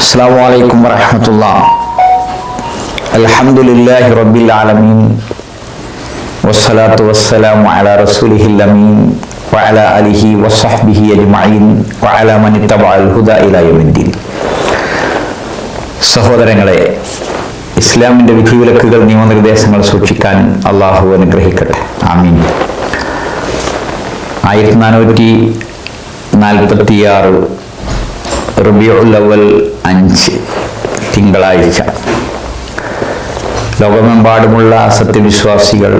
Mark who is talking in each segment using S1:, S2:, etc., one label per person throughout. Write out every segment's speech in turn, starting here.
S1: السلام عليكم ورحمة الله الحمد لله رب العالمين والصلاة والسلام على رسوله الأمين وعلى آله وصحبه أجمعين وعلى من اتبع الهدى إلى يوم الدين സഹോദരങ്ങളെ ഇസ്ലാമിൻ്റെ വിധിവിലക്കുകൾ നിയമനിർദ്ദേശങ്ങൾ സൂക്ഷിക്കാൻ അള്ളാഹു അനുഗ്രഹിക്കട്ടെ ആമീൻ ആയിരത്തി നാനൂറ്റി നാൽപ്പത്തിയാറ് റബിയുൽ അവൽ അഞ്ച് തിങ്കളാഴ്ച. ലോകമെമ്പാടുമുള്ള സത്യവിശ്വാസികൾ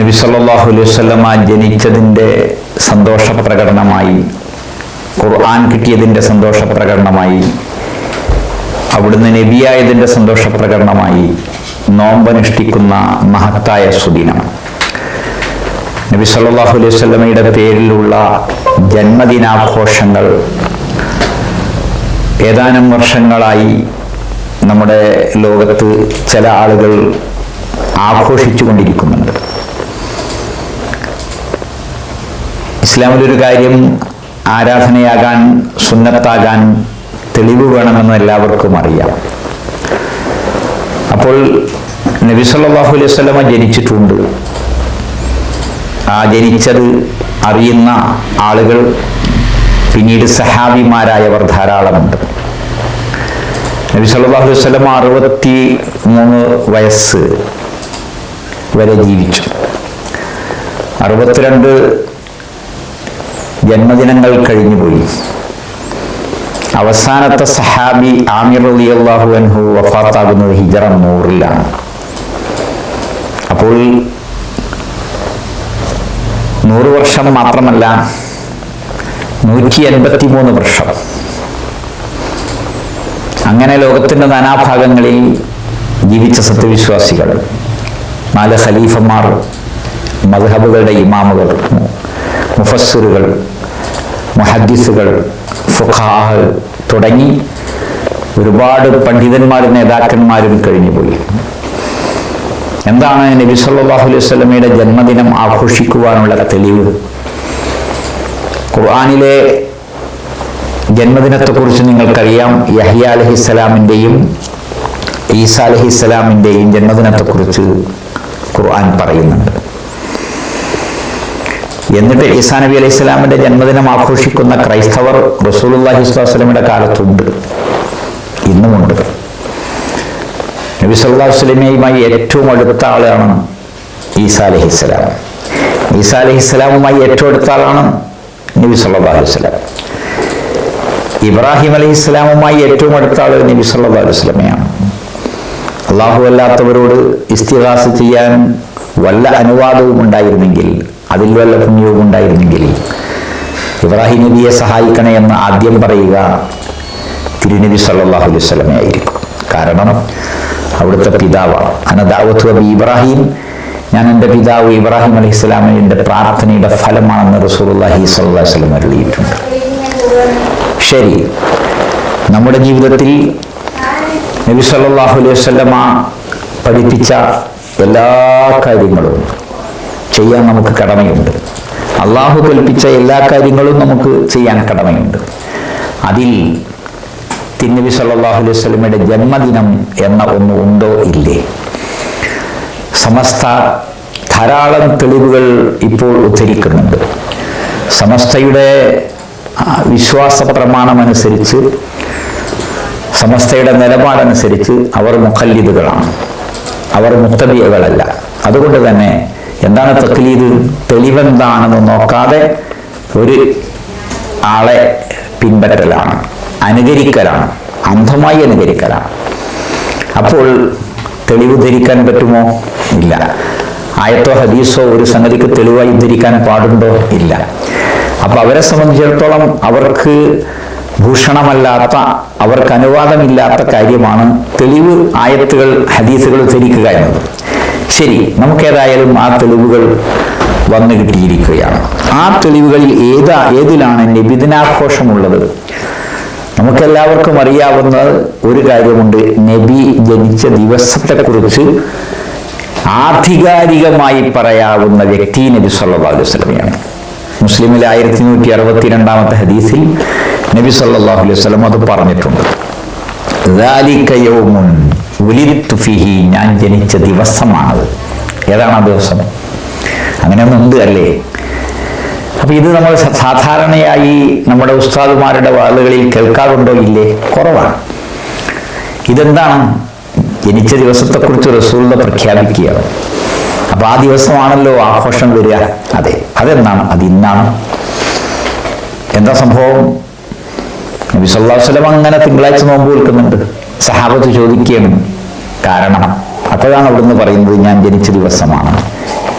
S1: നബി സല്ലാഹു അലൈഹി വസല്ലമ ജനിച്ചതിന്റെ സന്തോഷ പ്രകടനമായി ഖുർആൻ കിട്ടിയതിന്റെ സന്തോഷ പ്രകടനമായി അവിടുന്ന് നബിയായതിന്റെ സന്തോഷ പ്രകടനമായി നോമ്പനുഷ്ഠിക്കുന്ന മഹത്തായ സുദിനം. നബി സല്ലല്ലാഹു അലൈഹി വസല്ലമയുടെ പേരിലുള്ള ജന്മദിനാഘോഷങ്ങൾ ഏതാനും വർഷങ്ങളായി നമ്മുടെ ലോകത്ത് ചില ആളുകൾ ആഘോഷിച്ചു കൊണ്ടിരിക്കുന്നുണ്ട് ഇസ്ലാമിലൊരു കാര്യം ആരാധനയാകാൻ സുന്നത്താകാൻ തെളിവ് വേണമെന്ന് എല്ലാവർക്കും അറിയാം. അപ്പോൾ നബി സല്ലല്ലാഹു അലൈഹി വസല്ലമ ജനിച്ചിട്ടുണ്ട്. ആ ജനിച്ചത് അറിയുന്ന ആളുകൾ പിന്നീട് സഹാബിമാരായവർ ധാരാളമുണ്ട്. നബി സല്ലല്ലാഹു അലൈഹി വസല്ലം അറുപത്തി മൂന്ന് വയസ്സ് വരെ ജീവിച്ചു. അറുപത്തിരണ്ട് ജന്മദിനങ്ങൾ കഴിഞ്ഞുപോയി അവസാനത്തെ സഹാബി ആമിർ അലി അള്ളാഹു അൻഹു വഫാത്താകുന്നത് ഹിജറ നൂറിലാണ്. അപ്പോൾ നൂറ് വർഷം മാത്രമല്ല നൂറ്റി എൺപത്തി മൂന്ന് വർഷം. അങ്ങനെ ലോകത്തിന്റെ നാനാഭാഗങ്ങളിൽ ജീവിച്ച സത്യവിശ്വാസികൾ നാല് ഖലീഫന്മാർ മദ്ഹബുകളുടെ ഇമാമുകൾ മുഫസ്സിറുകൾ മുഹദ്ദിസുകൾ ഫുഖാഹ് തുടങ്ങി ഒരുപാട് പണ്ഡിതന്മാരും നേതാക്കന്മാരും കഴിഞ്ഞുപോയി. എന്താണ് നബി സല്ലല്ലാഹു അലൈഹി വസല്ലമയുടെ ജന്മദിനം ആഘോഷിക്കുവാനുള്ള തെളിവ്? ഖുർആനിലെ ജന്മദിനത്തെക്കുറിച്ച് നിങ്ങൾക്കറിയാം. യഹ്യ അലഹിസ്സലാമിന്റെയും ഈസ അലഹിസ്സലാമിന്റെയും ജന്മദിനത്തെക്കുറിച്ച് ഖുർആൻ പറയുന്നുണ്ട്. എന്നിട്ട് ഈസാ നബി അലൈഹി സ്വലാമിന്റെ ജന്മദിനം ആഘോഷിക്കുന്ന ക്രൈസ്തവർ റസൂലുല്ലാഹി സ്വലാസ്ലമിയുടെ കാലത്തുണ്ട്. ഇന്നുമുണ്ട്. നബി സല്ലാ വസ്ലമയുമായി ഏറ്റവും അടുത്ത ആളാണ് ഈസാ അലഹിസ്സലാം ഈസാ അലഹിസ്സലാമുമായി ഏറ്റവും അടുത്ത ആളാണ് നബി അലൈഹി സ്വലാം ഇബ്രാഹിം അലൈഹി ഇസ്ലാമുമായി ഏറ്റവും അടുത്ത ആൾ നബി സല്ലാ അലൈഹി വസല്ലമയാണ്. അള്ളാഹു അല്ലാത്തവരോട് ഇസ്തിഹാസ് ചെയ്യാൻ വല്ല അനുവാദവും ഉണ്ടായിരുന്നെങ്കിൽ അതിൽ വല്ല പുണ്യവും ഉണ്ടായിരുന്നെങ്കിൽ ഇബ്രാഹിം നബിയെ സഹായിക്കണേ എന്ന് ആദ്യം പറയുക തിരുനബി സല്ലാഹു അലൈഹി സ്വലമയായിരിക്കും കാരണം അവിടുത്തെ പിതാവാണ് അനദാവത്തു അബി ഇബ്രാഹിം. ഞാൻ എന്റെ പിതാവ് ഇബ്രാഹിം അലൈഹി സ്വലാമിന്റെ പ്രാർത്ഥനയുടെ ഫലമാണെന്ന് റസൂലുള്ളാഹി സ്വല്ലാസ്ലം അറിയിട്ടുണ്ട് ശരി. നമ്മുടെ ജീവിതത്തിൽ നബി സല്ലാഹു അലൈഹി വസല്ലമ പഠിപ്പിച്ച എല്ലാ കാര്യങ്ങളും ചെയ്യാൻ നമുക്ക് കടമയുണ്ട്. അള്ളാഹു കൽപ്പിച്ച എല്ലാ കാര്യങ്ങളും നമുക്ക് ചെയ്യാൻ കടമയുണ്ട്. അതിൽ തിന്നബി സല്ലാഹു അലൈഹി സ്വലമയുടെ ജന്മദിനം എന്ന ഒന്ന് ഉണ്ടോ ഇല്ലേ? സമസ്ത ധാരാളം തെളിവുകൾ ഇപ്പോൾ ഉദ്ധരിക്കുന്നുണ്ട്. സമസ്തയുടെ വിശ്വാസ പ്രമാണമനുസരിച്ച് സമസ്തയുടെ നിലപാടനുസരിച്ച് അവർ മുഖല്ലിദുകളാണ്. അവർ മുത്തബിയകളല്ല. അതുകൊണ്ട് തന്നെ എന്താണ് തക്ലീദ് തെളിവെന്താണെന്ന് നോക്കാതെ ഒരു ആളെ പിൻപറ്റലാണ്. അനുകരിക്കലാണ്. അന്ധമായി അനുകരിക്കലാണ്. അപ്പോൾ തെളിവ് ധരിക്കാൻ പറ്റുമോ? ഇല്ല. ആയത്തോ ഹദീസോ ഒരു സംഗതിക്ക് തെളിവായി ധരിക്കാൻ പാടുണ്ടോ? ഇല്ല. അപ്പൊ അവരെ സംബന്ധിച്ചിടത്തോളം അവർക്ക് ഭൂഷണമല്ലാത്ത അവർക്ക് അനുവാദമില്ലാത്ത കാര്യമാണ് തെളിവ് ആയത്തുകൾ ഹദീസുകൾ ധരിക്കുക എന്നത്. ശരി നമുക്കേതായാലും ആ തെളിവുകൾ വന്നു കിട്ടിയിരിക്കുകയാണ്. ആ തെളിവുകളിൽ ഏതാ ഏതിലാണ് നബിദിനാഘോഷമുള്ളത്? നമുക്കെല്ലാവർക്കും അറിയാവുന്ന ഒരു കാര്യമുണ്ട്. നബി ജനിച്ച ദിവസത്തെക്കുറിച്ച് ആധികാരികമായി പറയാവുന്ന വ്യക്തി നബി സല്ലാ അലുസ്ലമിയാണ് മുസ്ലിമിൽ ആയിരത്തി നൂറ്റി അറുപത്തി രണ്ടാമത്തെ ഹദീസിൽ നബി സല്ലാഹു അലൈഹി വസല്ലം അത് പറഞ്ഞിട്ടുണ്ട്. ഫിഹി ഞാൻ ജനിച്ച ദിവസമാണത്. ഏതാണ് ആ ദിവസം? അങ്ങനെ അങ്ങനെയൊന്നുണ്ട് അല്ലേ? അപ്പൊ ഇത് നമ്മൾ സാധാരണയായി നമ്മുടെ ഉസ്താദുമാരുടെ വാളുകളിൽ കേൾക്കാറുണ്ടോ ഇല്ലേ? കുറവാണ്. ഇതെന്താണ്? ജനിച്ച ദിവസത്തെക്കുറിച്ച് റസൂലിനെ പ്രഖ്യാപിക്കുകയാണ് അപ്പൊ ആ ദിവസമാണല്ലോ ആഘോഷം വരിക. അതെ അതെന്താണ്? അത് ഇന്നാണ്. എന്താ സംഭവം? നബി വസല്ലം അങ്ങനെ തിങ്കളാഴ്ച നോമ്പ് വിൽക്കുന്നുണ്ട്. സഹാബത്ത് ചോദിക്കുകയാണ് കാരണം. അപ്പോഴാണ് അവിടുന്ന് പറയുന്നത് ഞാൻ ജനിച്ച ദിവസമാണ്.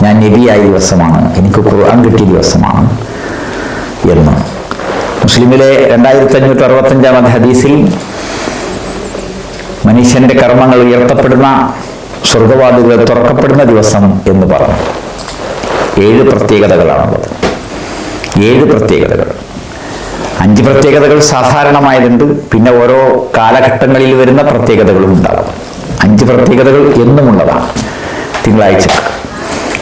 S1: ഞാൻ നബിയായ ദിവസമാണ്. എനിക്ക് ഖുർആൻ കിട്ടിയ ദിവസമാണ് എന്ന്. മുസ്ലിമിലെ രണ്ടായിരത്തി അഞ്ഞൂറ്റി അറുപത്തഞ്ചാമത് ഹദീസിൽ മനുഷ്യന്റെ കർമ്മങ്ങൾ ഉയർത്തപ്പെടുന്ന സ്വർഗവാദികൾ തുറക്കപ്പെടുന്ന ദിവസം എന്ന് പറഞ്ഞു. ഏഴ് പ്രത്യേകതകളാണുള്ളത്. ഏഴ് പ്രത്യേകതകൾ. അഞ്ച് പ്രത്യേകതകൾ സാധാരണമായതുണ്ട്. പിന്നെ ഓരോ കാലഘട്ടങ്ങളിൽ വരുന്ന പ്രത്യേകതകളും ഉണ്ടാകും. അഞ്ച് പ്രത്യേകതകൾ എന്നുമുള്ളതാണ്. തിങ്കളാഴ്ച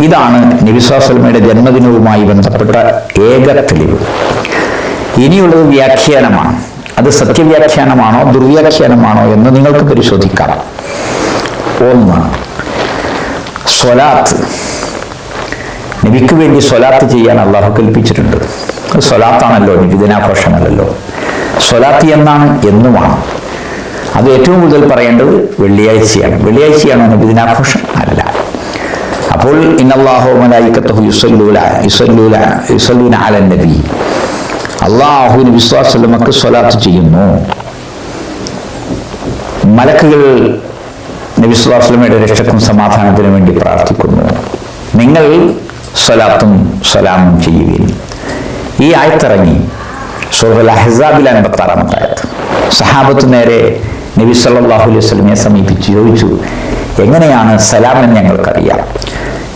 S1: ഇതാണ് നബിസ്വാസൽമയുടെ ജന്മദിനവുമായി ബന്ധപ്പെട്ട ഏക തെളിവ്. ഇനിയുള്ളത് വ്യാഖ്യാനമാണ്. അത് സത്യവ്യാഖ്യാനമാണോ ദുർവ്യാഖ്യാനമാണോ എന്ന് നിങ്ങൾക്ക് പരിശോധിക്കാം. ഒന്ന് സ്വലാത്ത്. നബിക്ക് വേണ്ടി സ്വലാത്ത് ചെയ്യാൻ അള്ളാഹു കൽപ്പിച്ചിട്ടുണ്ട്. സ്വലാത്താണല്ലോ നബിദിനാഘോഷമല്ലല്ലോ സ്വലാത്ത് എന്നാണ് എന്നുമാണ്. അത് ഏറ്റവും കൂടുതൽ പറയേണ്ടത് വെള്ളിയാഴ്ചയാണ്. വെള്ളിയാഴ്ചയാണോ നബിദിനാഘോഷം അപ്പോൾ നബി. അള്ളാഹുവിന് വിശ്വാസമുള്ളവർക്ക് സ്വലാത്ത് ചെയ്യുന്നു. മലക്കുകൾ നബി രക്ഷക്കും സമാധാനത്തിനും വേണ്ടി പ്രാർത്ഥിക്കുന്നു. നിങ്ങൾ സ്വലാത്തും സ്വലാമും ചെയ്യുകയും ഈ ആയത്തിറങ്ങി സൂറൽ അഹസാബിൽ അൻപത്തി ആറാമത്തെ ആയത്ത്. സഹാബത്ത് നേരെ നബി സല്ലാഹു അലൈഹി വസല്ലമയെ സമീപിച്ച് ചോദിച്ചു എങ്ങനെയാണ് സലാം എന്ന് ഞങ്ങൾക്കറിയാം.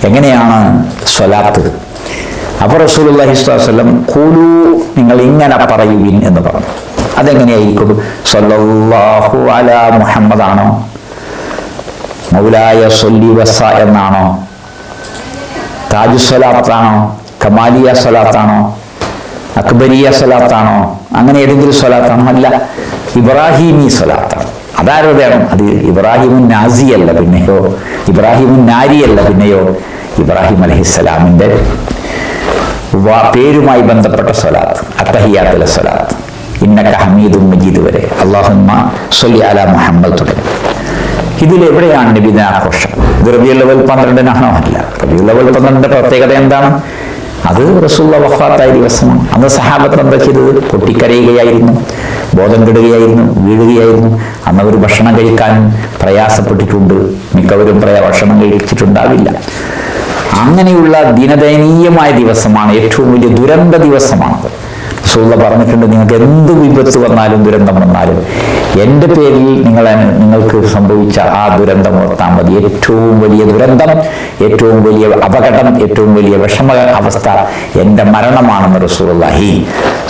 S1: എങ്ങനെയാണ് സ്വലാത്ത്? അപ്പോൾ അലൈഹി വസല്ലം ഖൂലു നിങ്ങൾ ഇങ്ങനെ പറയുവിൻ എന്ന് പറഞ്ഞു. അതെങ്ങനെയായിരിക്കും? സൊല്ലാഹു അല മുഹമ്മദ് ആണോ മൗലായ സൊല്ലി വസ എന്നാണോ? താജു സ്വലാത്താണോ കമാലിയ സ്വലാത്താണോ? അക്ബരിയ സ്വലാത്താണോ? അങ്ങനെ ഏതെങ്കിലും സ്വലാത്താണോ? അല്ല ഇബ്രാഹിമി സ്വലാത്താണ്. അതാരതാണ് അത് ഇബ്രാഹിമുൻ നാസി അല്ല പിന്നെയോ? ഇബ്രാഹിമുൻ നാരി അല്ല പിന്നെയോ? ഇബ്രാഹിം അലഹിസ്സലാമിന്റെ വാ- പേരുമായി ബന്ധപ്പെട്ട സ്വലാത്ത് അത്തഹിയാത്തിലെ സ്വലാത്ത്. ഇന്നക്ക ഹമീദും മജീദ് വരെ. അള്ളാഹുമ്മ സൊല്ലി അല മുഹമ്മദ് തുടങ്ങി. ഇതിൽ എവിടെയാണ് നബിദിനാഘോഷം ഇത് റബിയുൽ ലെവൽ പന്ത്രണ്ടിനാണോ? അല്ല റബിയുൽ ലെവൽ പന്ത്രണ്ടിന്റെ പ്രത്യേകത എന്താണ്? അത് റസൂള്ള വഫാത്തായ ദിവസമാണ്. അന്ന് സഹാബത്ത് എന്താ ചെയ്തത്? പൊട്ടിക്കരയുകയായിരുന്നു. ബോധം കെടുകയായിരുന്നു. വീഴുകയായിരുന്നു. അന്ന് അവർ ഭക്ഷണം കഴിക്കാൻ പ്രയാസപ്പെട്ടിട്ടുണ്ട്. മിക്കവരും പ്രയ ഭക്ഷണം കഴിച്ചിട്ടുണ്ടാവില്ല. അങ്ങനെയുള്ള ദിനദയനീയമായ ദിവസമാണ്. ഏറ്റവും വലിയ ദുരന്ത ദിവസമാണത്. റസൂള്ള പറഞ്ഞിട്ടുണ്ട് നിങ്ങൾക്ക് എന്ത് വിപത്ത് വന്നാലും ദുരന്തം വന്നാലും. എന്റെ പേരിൽ നിങ്ങൾ നിങ്ങൾക്ക് സംഭവിച്ച ആ ദുരന്തം ഓർത്താൽ മതി. ഏറ്റവും വലിയ ദുരന്തം ഏറ്റവും വലിയ അപകടം ഏറ്റവും വലിയ വിഷമ അവസ്ഥ എന്റെ മരണമാണെന്ന് റസൂലുള്ളാഹി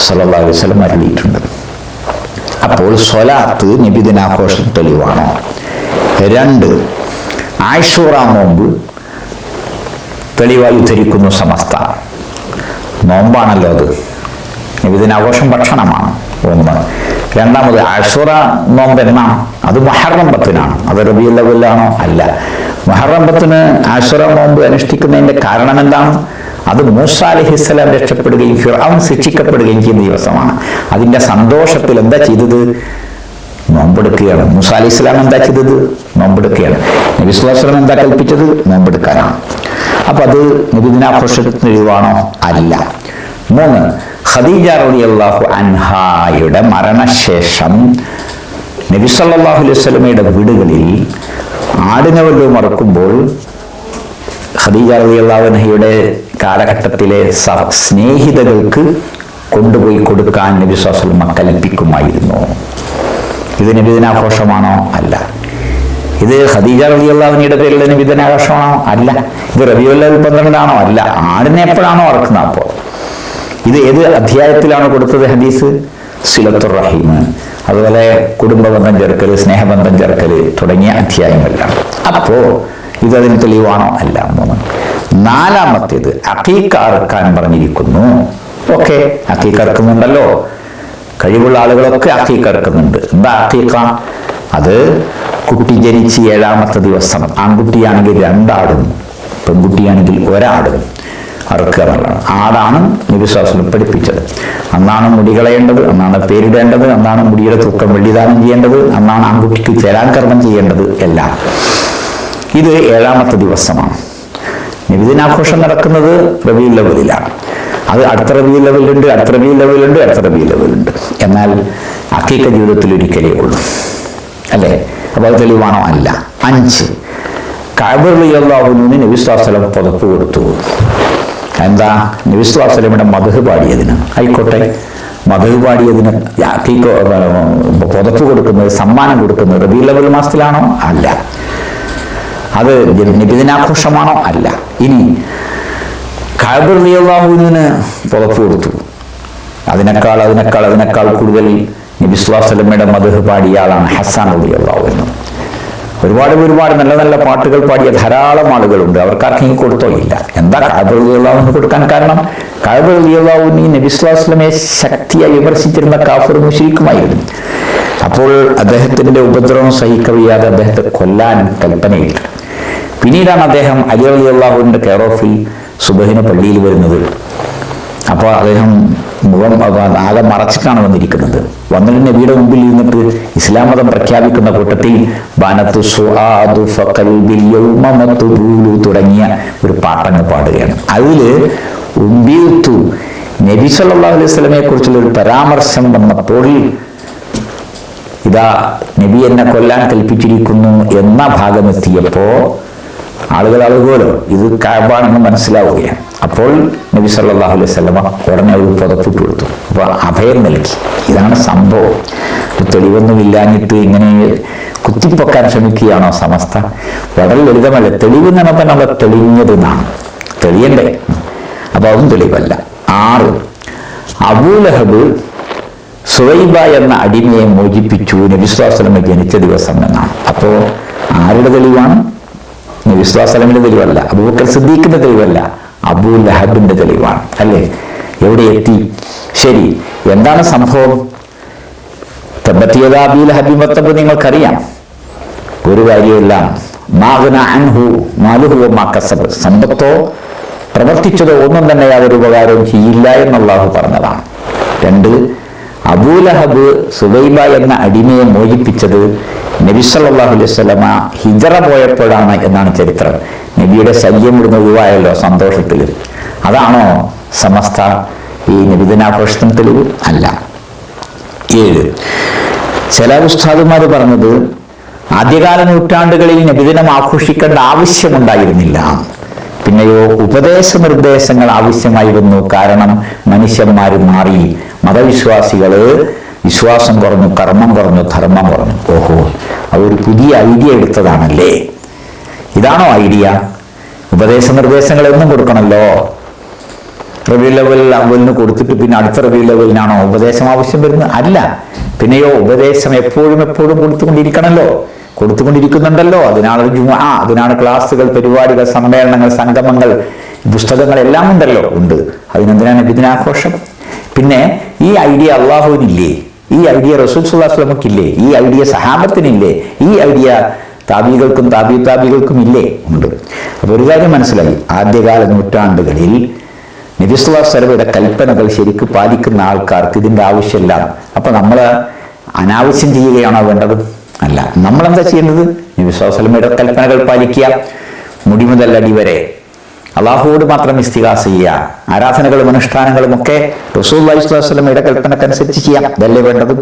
S1: സ്വല്ലല്ലാഹു അലൈഹി വസല്ലം അറിയിട്ടുണ്ട് അപ്പോൾ സ്വലാത്ത് നിബിദിനാഘോഷം തെളിവാണോ. രണ്ട് ആയിഷൂറ നോമ്പ് തെളിവായി ഉദ്ധരിക്കുന്നു സമസ്ത. നോമ്പാണല്ലോ അത്. നബിദിനാഘോഷം ഭക്ഷണമാണ് ഒന്ന് രണ്ടാമത് അഷുറ നോമ്പ് എന്നാണ് അത് മഹറം അത് റബിയുൽ അവലാണോ അല്ല. മഹറം ആഷുറ നോമ്പ് അനുഷ്ഠിക്കുന്നതിന്റെ കാരണം എന്താണ്? അത് മൂസ അലഹിസ്സലാം രക്ഷപ്പെടുകയും ഫിറാൻ ശിക്ഷിക്കപ്പെടുകയും ചെയ്യുന്ന ദിവസമാണ്. അതിന്റെ സന്തോഷത്തിൽ എന്താ ചെയ്തത്? നോമ്പെടുക്കുകയാണ്. മൂസ അലി ഇസ്ലാം എന്താ ചെയ്തത്? നോമ്പെടുക്കുകയാണ്. നബി എന്താ കൽപ്പിച്ചത്? നോമ്പെടുക്കാനാണ്. അപ്പൊ അത് നബിദിനാഘോഷത്തിന് ഒഴിവാണോ? അല്ല. മൂന്ന് ഖദീജ റളിയല്ലാഹു അൻഹായുടെ മരണശേഷം നബി സല്ലല്ലാഹു അലൈഹി വസല്ലമയുടെ വീടുകളിൽ ആടിനെ വല്ലതും മറക്കുമ്പോൾ ഖദീജ റളിയല്ലാഹു അൻഹയുടെ കാലഘട്ടത്തിലെ സ്നേഹിതകൾക്ക് കൊണ്ടുപോയി കൊടുക്കാൻ നബി സ്വലമ കൽപ്പിക്കുമായിരുന്നു. ഇത് നബിദിനാഘോഷമാണോ? അല്ല. ഇത് ഖദീജ റളിയല്ലാഹുവിന്റെ പേരിൽ നബിദിനാഘോഷമാണോ? അല്ല. ഇത് റബിയുൽ പന്ത്രണ്ടാണോ? അല്ല. ആടിനെ എപ്പോഴാണോ അറക്കുന്നത് അപ്പോൾ? ഇത് ഏത് അധ്യായത്തിലാണ് കൊടുത്തത് ഹദീസ്? സിലത്തുർ റഹീം. അതുപോലെ കുടുംബബന്ധം ചേർക്കൽ സ്നേഹബന്ധം ചേർക്കൽ തുടങ്ങിയ അധ്യായങ്ങളിലാണ്. അപ്പോ ഇതതിന് തെളിവാണോ? അല്ല മൂന്ന്. നാലാമത്തേത് അക്കീക്ക പറഞ്ഞിരിക്കുന്നു. ഓക്കെ അക്കീക്ക അറുക്കുന്നുണ്ടല്ലോ. കഴിവുള്ള ആളുകളൊക്കെ അക്കീക്ക എടുക്കുന്നുണ്ട് എന്താ അക്കീക്ക അത് കുട്ടി ജനിച്ച് ഏഴാമത്തെ ദിവസം ആൺകുട്ടിയാണെങ്കിൽ രണ്ടാടും പെൺകുട്ടിയാണെങ്കിൽ ഒരാടും. അറുക്കുക ആടാണ് നിവിശ്വാസം പഠിപ്പിച്ചത്. അന്നാണ് മുടി കളയേണ്ടത് അന്നാണ് പേരിടേണ്ടത് അന്നാണ് മുടിയുടെ തൂക്കം വെള്ളിദാനം ചെയ്യേണ്ടത് അന്നാണ് ആൺകുട്ടിക്ക് ചേരാൻകർമ്മം ചെയ്യേണ്ടത് എല്ലാം. ഇത് ഏഴാമത്തെ ദിവസമാണ്. നിവിദിനാഘോഷം നടക്കുന്നത് റബി ലെവലിലാണ് അത് അടുത്ത റബി ലെവലുണ്ട് അടുത്ത റബി ലെവലുണ്ട് അടുത്ത റബി ലെവലുണ്ട് എന്നാൽ അക്കീക്ക ജീവിതത്തിൽ ഒരിക്കലേ ഉള്ളൂ. അല്ലേ? അപ്പോൾ അത് തെളിവാണോ? അല്ല. അഞ്ച്. കാബർ ലിയാവുന്നതിന് വിശ്വാസം പുതപ്പ് കൊടുത്തു. എന്താ? നബിസ്വാസലമിയുടെ മധു പാടിയതിന്. ആയിക്കോട്ടെ. മധു പാടിയതിന് പുതപ്പ് കൊടുക്കുന്നത് സമ്മാനം കൊടുക്കുന്നത് ലെവൽ മാസത്തിലാണോ? അല്ല. അത് നിബിദിനാഘോഷമാണോ? അല്ല. ഇനി കാബിറിയാഹുവിന് പുതപ്പ് കൊടുത്തു. അതിനേക്കാൾ അതിനേക്കാൾ അതിനേക്കാൾ കൂടുതൽ നബിസ്വാസലമ്മയുടെ മധു പാടിയ ആളാണ് ഹസാൻ അലിയാഹു എന്ന് ഒരുപാട് ഒരുപാട് നല്ല നല്ല പാട്ടുകൾ പാടിയ ധാരാളം ആളുകളുണ്ട്. അവർക്കാർക്കെങ്കിലും കൊടുത്തോ ഇല്ല. എന്താ കാബിറിയാഹുവിന് കൊടുക്കാൻ കാരണം? കാബിറിയാഹുവിന് ഈ നബിസ്വാസ്ലമെ ശക്തിയായി വിമർശിച്ചിരുന്ന കാഫർ മുഷീഖുമായിരുന്നു. അപ്പോൾ അദ്ദേഹത്തിന്റെ ഉപദ്രവം സഹിക്കവയ്യാതെ അദ്ദേഹത്തെ കൊല്ലാൻ കൽപ്പനയില്ല. പിന്നീടാണ് അദ്ദേഹം അലി അലി അള്ളാഹുവിന്റെ കെയർ ഓഫിൽ സുബഹിന് പള്ളിയിൽ വരുന്നത്. അപ്പോൾ അദ്ദേഹം മുഖം ആകെ മറച്ചിട്ടാണ് വന്നിരിക്കുന്നത്. വന്നിട്ട് നബിയുടെ മുമ്പിൽ ഇരുന്നിട്ട് ഇസ്ലാം മതം പ്രഖ്യാപിക്കുന്ന കൂട്ടത്തിൽ ബാനത്തു തുടങ്ങിയ ഒരു പാട്ടങ്ങ് പാടുകയാണ്. അതിൽ ഉംബീത്തു നബി സല്ലാ അലൈഹി സ്വലമയെ കുറിച്ചുള്ള ഒരു പരാമർശം വന്നപ്പോൾ ഇതാ നബി എന്നെ കൊല്ലാൻ കൽപ്പിച്ചിരിക്കുന്നു എന്ന ഭാഗം എത്തിയപ്പോ ആളുകൾ അളുകുമല്ലോ ഇത് കാബാണെന്ന് മനസ്സിലാവുകയാണ്. അപ്പോൾ നബി സല്ലാഹു അലൈഹി വസല്ലമ ഉടനെ ഒരു പുതപ്പിട്ട് കൊടുത്തു. അപ്പൊ അഭയം നൽകി. ഇതാണ് സംഭവം. തെളിവൊന്നുമില്ലാഞ്ഞിട്ട് ഇങ്ങനെ കുത്തിപ്പൊക്കാൻ ശ്രമിക്കുകയാണോ സമസ്ത? വളരെ ലളിതമല്ല. തെളിവ് പറഞ്ഞാൽ നമ്മൾ തെളിഞ്ഞത് എന്നാണ്. തെളിയണ്ടേ? അപ്പോൾ അതും തെളിവല്ല. ആറ്. അബൂലഹബ് സുവൈബ എന്ന അടിമയെ മോചിപ്പിച്ചു. നബിസ്വാസലമ ജനിച്ച ദിവസം എന്നാണ്. അപ്പോൾ ആരുടെ തെളിവാണ്? നബിസ്വാസലമിന്റെ തെളിവല്ല അബൂബക്കർ സിദ്ദീഖിന്റെ തെളിവല്ല അബൂ ലഹബിന്റെ തെളിവാണ് അല്ലേ? എവിടെ എത്തി? ശരി എന്താണ് സംഭവം? തബത്തിയത അബി ലഹബി മത്തബ് നിങ്ങൾക്കറിയാം. ഒരു കാര്യമില്ല സമ്പത്തോ പ്രവർത്തിച്ചതോ ഒന്നും തന്നെ യാതൊരു ഉപകാരവും ചെയ്യില്ല എന്നുള്ളത് പറഞ്ഞതാണ്. രണ്ട് അബൂലഹബ് സുബൈബ എന്ന അടിമയെ മോചിപ്പിച്ചത് നബി സല്ലല്ലാഹു അലൈഹി വസല്ലമ ഹിജറ പോയപ്പോഴാണ് എന്നാണ് ചരിത്രം. നബിയുടെ ശല്യം ഇടുന്ന ഒഴിവായല്ലോ സന്തോഷത്തിൽ. അതാണോ സമസ്ത ഈ നബിദിനാഘോഷത്തിന് തെളിവ് അല്ല. ഏഴ്. ചില ഉസ്താദുമാർ പറഞ്ഞത് ആദ്യകാല നൂറ്റാണ്ടുകളിൽ നബിദിനം ആഘോഷിക്കേണ്ട ആവശ്യമുണ്ടായിരുന്നില്ല. പിന്നെയോ ഉപദേശ നിർദ്ദേശങ്ങൾ ആവശ്യമായിരുന്നു. കാരണം മനുഷ്യന്മാർ മാറി മതവിശ്വാസികൾ വിശ്വാസം കുറഞ്ഞു കർമ്മം കുറഞ്ഞു ധർമ്മം കുറഞ്ഞു. ഓഹോ അതൊരു പുതിയ ഐഡിയ എടുത്തതാണല്ലേ? ഇതാണോ ഐഡിയ ഉപദേശ നിർദ്ദേശങ്ങൾ എന്നും കൊടുക്കണമല്ലോ റബി ലെവലിൽ അവലിന് കൊടുത്തിട്ട് പിന്നെ അടുത്ത റബി ലെവലിനാണോ ഉപദേശം ആവശ്യം വരുന്നത്? അല്ല. പിന്നെയോ ഉപദേശം എപ്പോഴും എപ്പോഴും കൊടുത്തുകൊണ്ടിരിക്കണമല്ലോ കൊടുത്തുകൊണ്ടിരിക്കുന്നുണ്ടല്ലോ. അതിനാണ് ആ അതിനാണ് ക്ലാസ്സുകൾ പരിപാടികൾ സമ്മേളനങ്ങൾ സംഗമങ്ങൾ പുസ്തകങ്ങൾ എല്ലാം ഉണ്ടല്ലോ. ഉണ്ട്. അതിനെന്തിനാണ് ഇതിനാഘോഷം പിന്നെ ഈ ഐഡിയ അള്ളാഹുവിനില്ലേ? ഈ ഐഡിയ റസൂൽ സുല്ലാസ്ലമക്കില്ലേ ഈ ഐഡിയ സഹാബത്തിനില്ലേ? ഈ ഐഡിയ താബികൾക്കും താബി താബികൾക്കും ഇല്ലേ? ഉണ്ട്. അപ്പൊ ഒരു കാര്യം മനസ്സിലായി. ആദ്യകാല നൂറ്റാണ്ടുകളിൽ നബിസ്ലാ സ്വലമയുടെ കൽപ്പനകൾ ശരിക്ക് പാലിക്കുന്ന ആൾക്കാർക്ക് ഇതിന്റെ ആവശ്യമില്ല. അപ്പൊ നമ്മൾ അനാവശ്യം ചെയ്യുകയാണോ വേണ്ടത്? അല്ല. നമ്മൾ എന്താ നബിസ്ലാ സ്വലമയുടെ കൽപ്പനകൾ പാലിക്കുക. മുടി മുതൽ അടി വരെ. അള്ളാഹുവോട് മാത്രം ഇസ്തിഹാസ ചെയ്യുക. ആരാധനകളും അനുഷ്ഠാനങ്ങളും ഒക്കെ റസൂൽ അലൈഹിസ്വലമയുടെ കൽപ്പനക്കനുസരിച്ച് ചെയ്യാം. ഇതല്ലേ വേണ്ടത്?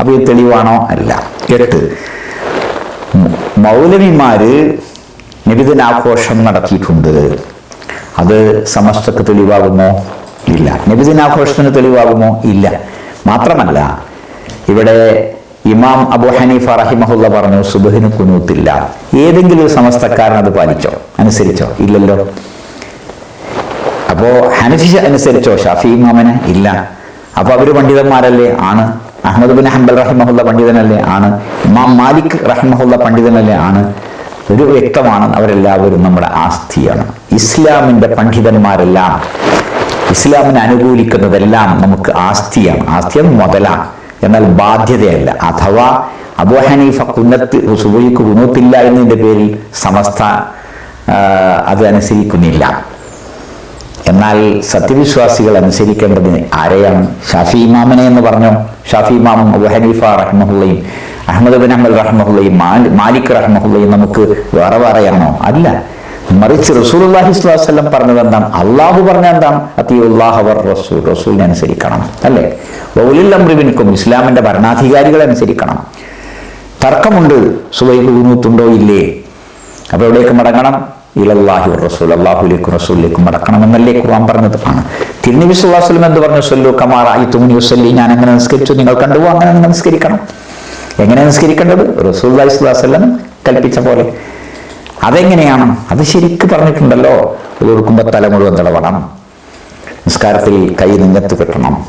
S1: അപ്പൊ ഇത് തെളിവാണോ? അല്ല. എട്ട് മൗലവിമാര് നബിദിനാഘോഷം നടത്തിയിട്ടുണ്ട്. അത് സമസ്തക്ക് തെളിവാകുമോ? ഇല്ല. നബിദിനാഘോഷത്തിന് തെളിവാകുമോ? ഇല്ല. മാത്രമല്ല ഇവിടെ ഇമാം അബു ഹനീഫ റഹിമഹുല്ല പറഞ്ഞു സുബഹിന് കുനൂത്തില്ല. ഏതെങ്കിലും ഒരു സമസ്തക്കാരൻ അത് പാലിച്ചോ? അനുസരിച്ചോ? ഇല്ലല്ലോ. അപ്പോ ഹനഫി അനുസരിച്ചോ? ഷാഫി ഇമാമന് ഇല്ല. അപ്പൊ അവർ പണ്ഡിതന്മാരല്ലേ? ആണ്. അഹമ്മദ് ബിൻ ഹംബൽ റഹിമഹുല്ല പണ്ഡിതനല്ലേ? ആണ്. ഇമാം മാലിക് റഹിമഹുല്ല പണ്ഡിതനല്ലേ? ആണ്. ഒരു വ്യക്തമാണ് അവരെല്ലാവരും നമ്മുടെ ആസ്തിയാണ്. ഇസ്ലാമിന്റെ പണ്ഡിതന്മാരെല്ലാം ഇസ്ലാമിനെ അനുകൂലിക്കുന്നതെല്ലാം നമുക്ക് ആസ്തിയാണ്. ആസ്തിയം മുതലാണ്. എന്നാൽ ബാധ്യതയല്ല. അഥവാ അബു ഹനീഫ കുന്നത്ത് സുബൈക്ക് കുന്നത്തില്ല എന്നതിന്റെ പേരിൽ സമസ്ത അത് അനുസരിക്കുന്നില്ല. എന്നാൽ സത്യവിശ്വാസികൾ അനുസരിക്കേണ്ടത് ആരെയാണ്? ഷാഫി ഇമാമനെ എന്ന് പറഞ്ഞു? ഷാഫി ഇമാമും അബു ഹനീഫ റഹ്മഹുള്ളയും അഹമ്മദ് ബിൻ അഹമ്മദ് റഹ്മഹുള്ളയും മാൽ- മാലിക് റഹ്മഹുള്ളയും നമുക്ക് വേറെ വേറെയാണോ? അല്ല. മറിച്ച് റസൂലുള്ളാഹി അള്ളാഹി വസല്ലം പറഞ്ഞത് എന്താണ്? അള്ളാഹു പറഞ്ഞ എന്താണ്? അത്തിയുല്ലാഹ് അവർ റസൂൽ റസൂലിനെ അനുസരിക്കണം. അല്ലേ? വൗലിൽ അമ്രിബിനിക്കും ഇസ്ലാമിന്റെ ഭരണാധികാരികളെ അനുസരിക്കണം. തർക്കമുണ്ട്. സുബൈബ് ഊന്നൂത്തുണ്ടോ ഇല്ലേ. അപ്പൊ എവിടേക്ക് മടങ്ങണം? ഇലല്ലാഹി റസൂൽ അള്ളാഹുലേക്കും റസൂലിലേക്കും മടക്കണമെന്നല്ലേ ഖുർആൻ പറഞ്ഞത്? ആണ്. തിരുനബി വസല്ലം എന്ന് പറഞ്ഞു? സൊല്ലു കമാർ ആയിത്തുമുനി വസല്ലി ഞാൻ അങ്ങനെ നിസ്കരിച്ചു? നിങ്ങൾ കണ്ടുപോ അങ്ങനെ നിങ്ങൾ നിസ്കരിക്കണം. എങ്ങനെ നിസ്കരിക്കേണ്ടത്? റസൂൽ അലൈഹി സ്വലാഹു വസല്ലം കൽപ്പിച്ച പോലെ. അതെങ്ങനെയാണ്? അത് ശരിക്ക് പറഞ്ഞിട്ടുണ്ടല്ലോ. കൊടുക്കുമ്പോൾ തല മുഴുവൻ തടവണം. നിസ്കാരത്തിൽ കൈ നിങ്ങത്ത് കെട്ടണം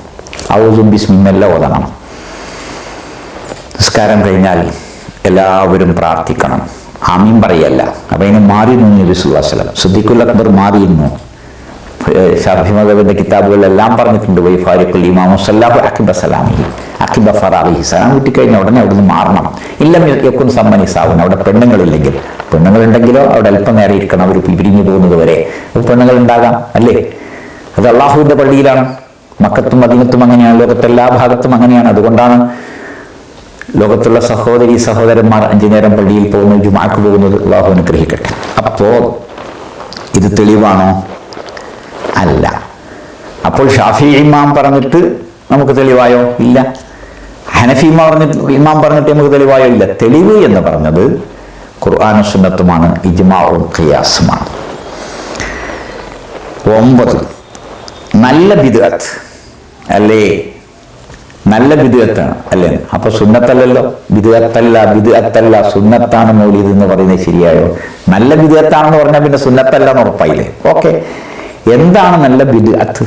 S1: ഔസും ബിസ്മിന്നെല്ലാം ഓതണം. നിസ്കാരം കഴിഞ്ഞാൽ എല്ലാവരും പ്രാർത്ഥിക്കണം. ആമീൻ പറയല്ല. അപ്പൊ അതിന് മാറി നിന്നു സുഹാസലം സുദ്ദിഖുൽ അക്ബർ മാറിയിരുന്നു ഷാഫി കിതാബുകളെല്ലാം പറഞ്ഞിട്ടുണ്ട് വൈ ഫാരിഖുൽ ഇമാമു സല്ലാഹു അക്കിബ സലാമി അക്കിബ ഫറാഹി സലാം. കിട്ടിക്കഴിഞ്ഞാൽ ഉടനെ അവിടുന്ന് മാറണം. ഇല്ല എക്കും സമ്മനി സാവും അവിടെ പെണ്ണുങ്ങളില്ലെങ്കിൽ. പെണ്ണുങ്ങളുണ്ടെങ്കിലോ അവിടെ അല്പം നേരെ ഇരിക്കണം അവർ പിരിഞ്ഞു പോകുന്നത് വരെ. പെണ്ണുങ്ങൾ ഉണ്ടാകാം അല്ലേ? അത് അള്ളാഹുവിന്റെ പള്ളിയിലാണ്. മക്കത്തും മദീനത്തും അങ്ങനെയാണ് ലോകത്തെല്ലാ ഭാഗത്തും അങ്ങനെയാണ്. അതുകൊണ്ടാണ് ലോകത്തുള്ള സഹോദരി സഹോദരന്മാർ അഞ്ചു നേരം പള്ളിയിൽ പോകുന്നു ജുമാക്ക് പോകുന്നത് അള്ളാഹു അനുഗ്രഹിക്കട്ടെ. അപ്പോൾ ഇത് തെളിവാണോ? അല്ല. അപ്പോൾ ഷാഫി ഇമാം പറഞ്ഞിട്ട് നമുക്ക് തെളിവായോ? ഇല്ല. ഹനഫി ഇമാം പറഞ്ഞിട്ട് ഇമാം പറഞ്ഞിട്ട് നമുക്ക് തെളിവായോ? ഇല്ല. തെളിവ് എന്ന് പറഞ്ഞത് ഖുർആാനും സുന്നത്തുമാണ് ഇജ്മാവും ഖിയാസുമാണ്. ഒമ്പത്. നല്ല ബിദ്അത്ത്. അല്ലേ? നല്ല വിധേയത്താണ് അല്ലേ? അപ്പൊ സുന്നത്തല്ലല്ലോ? വിധേയത്തല്ല വിധേയത്തല്ല സുന്നത്താണ് മൗലിദ് എന്ന് പറയുന്നത് ശരിയായോ? നല്ല വിധേയത്താണെന്ന് പറഞ്ഞാൽ പിന്നെ സുന്നത്തല്ല എന്ന് ഉറപ്പായില്ലേ? ഓക്കെ. എന്താണ് നല്ല വിധേയത്ത്?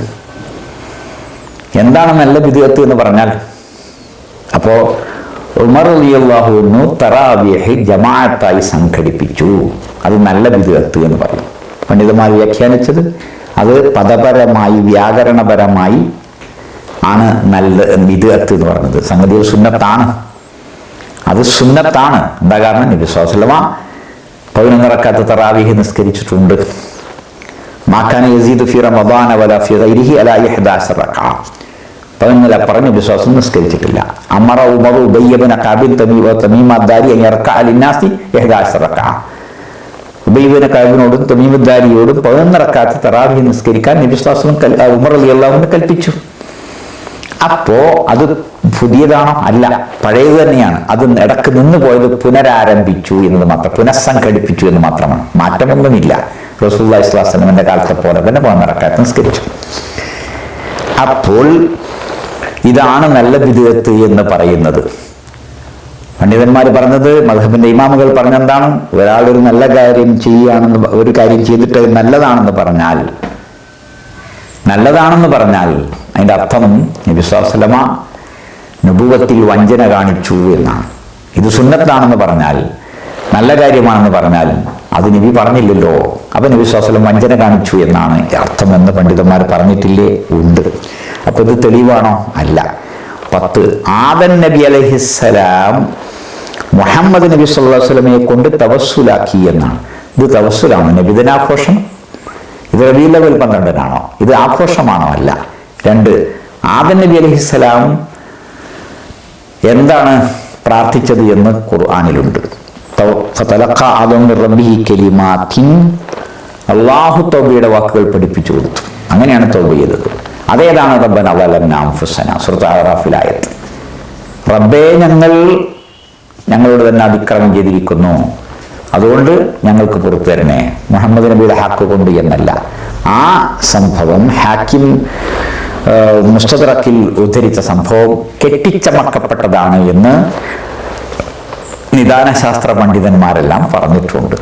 S1: എന്താണ് നല്ല വിധേയത്ത് എന്ന് പറഞ്ഞാൽ? അപ്പോ ഉമർ അലിയല്ലാഹുന്നു തറാവിയഹി ജമാഅത്തായി സംഘടിപ്പിച്ചു. അത് നല്ല വിധേയത്ത് എന്ന് പറയും. പണ്ഡിതന്മാർ വ്യാഖ്യാനിച്ചത് അത് പദപരമായി വ്യാകരണപരമായി ആണ് നല്ല ബിദുഅത്ത് എന്ന് പറയുന്നത് സംഗതി സുന്നത്താണ്. അത് സുന്നത്താണ്. എന്താ കാരണം? നബി സ്വാസലമ പതിനൊന്നിറക്കാത്ത തറാവിഹി നിസ്കരിച്ചിട്ടുണ്ട്. മാക്കാന ഫി റമദാന ഗൈരിഹി പറഞ്ഞ വിശ്വാസം നിസ്കരിച്ചിട്ടില്ല. അമറ ഉമർ കാബിനോടും തമീമദ്ദാരിയോടും പതിനൊന്നിറക്കാത്ത തറാവിഹി നിസ്കരിക്കാൻ നബി ഉമർ അലി അള്ളാഹുവിനെ കൽപ്പിച്ചു. അപ്പോ അത് പുതിയതാണോ? അല്ല പഴയത് തന്നെയാണ്. അത് ഇടയ്ക്ക് നിന്ന് പോയത് പുനരാരംഭിച്ചു എന്നത് മാത്രം പുനഃസംഘടിപ്പിച്ചു എന്ന് മാത്രമാണ്. മാറ്റമൊന്നുമില്ല. റസൂല്ലാ കാലത്തെ പോലെ തന്നെ പോകാൻ നിസ്കരിച്ചു. അപ്പോൾ ഇതാണ് നല്ല വിധേയത്ത് എന്ന് പറയുന്നത്. പണ്ഡിതന്മാർ പറഞ്ഞത് മധബിന്റെ ഇമാമുകൾ പറഞ്ഞെന്താണ് ഒരാൾ ഒരു നല്ല കാര്യം ചെയ്യുകയാണെന്ന് ഒരു കാര്യം ചെയ്തിട്ട് നല്ലതാണെന്ന് പറഞ്ഞാൽ നല്ലതാണെന്ന് പറഞ്ഞാൽ അതിന്റെ അർത്ഥം നബിസ്വലമ നുപൂവത്തിൽ വഞ്ചന കാണിച്ചു എന്നാണ്. ഇത് സുന്നത്താണെന്ന് പറഞ്ഞാൽ നല്ല കാര്യമാണെന്ന് പറഞ്ഞാൽ അത് നബി പറഞ്ഞില്ലല്ലോ. അപ്പൊ നബി വഞ്ചന കാണിച്ചു എന്നാണ് അർത്ഥം എന്ന് പണ്ഡിതന്മാർ പറഞ്ഞിട്ടില്ലേ? ഉണ്ട്. അപ്പൊ ഇത് തെളിവാണോ? അല്ല. പത്ത് ആദൻ നബി അലഹിസ്സലാം മുഹമ്മദ് നബി സ്വല്ലാസ്ലമയെ കൊണ്ട് തവസ്സുലാക്കി എന്നാണ്. ഇത് തവസ്സുലാണ്. നബിദിനാഘോഷം ഇത് റബീ ലെവൽ പന്ത്രണ്ടിനാണോ? ഇത് ആഘോഷമാണോ അല്ല? രണ്ട് ആദൻ നബി അലഹിസ്സലാം എന്താണ് പ്രാർത്ഥിച്ചത് എന്ന് ഖുർആാനിലുണ്ട്. അള്ളാഹു തൗബയുടെ വാക്കുകൾ പഠിപ്പിച്ചു കൊടുത്തു. അങ്ങനെയാണ് തൗബ ചെയ്തത്. അതേതാണ് റബ്ബൻ അവലംഫുസന സുഹൃത്താറാഫിലായത് റബ്ബേ ഞങ്ങൾ ഞങ്ങളോട് തന്നെ അതിക്രമം ചെയ്തിരിക്കുന്നു. അതുകൊണ്ട് ഞങ്ങൾക്ക് പുറത്തു തരണേ മുഹമ്മദ് നബിയുടെ ഹാക്ക് കൊണ്ട് എന്നല്ല. ആ സംഭവം ഹാക്കിം മുസ്തദറക്കിൽ ഉദ്ധരിച്ച സംഭവം കെട്ടിച്ചമക്കപ്പെട്ടതാണ് എന്ന് നിദാനശാസ്ത്ര പണ്ഡിതന്മാരെല്ലാം പറഞ്ഞിട്ടുണ്ട്.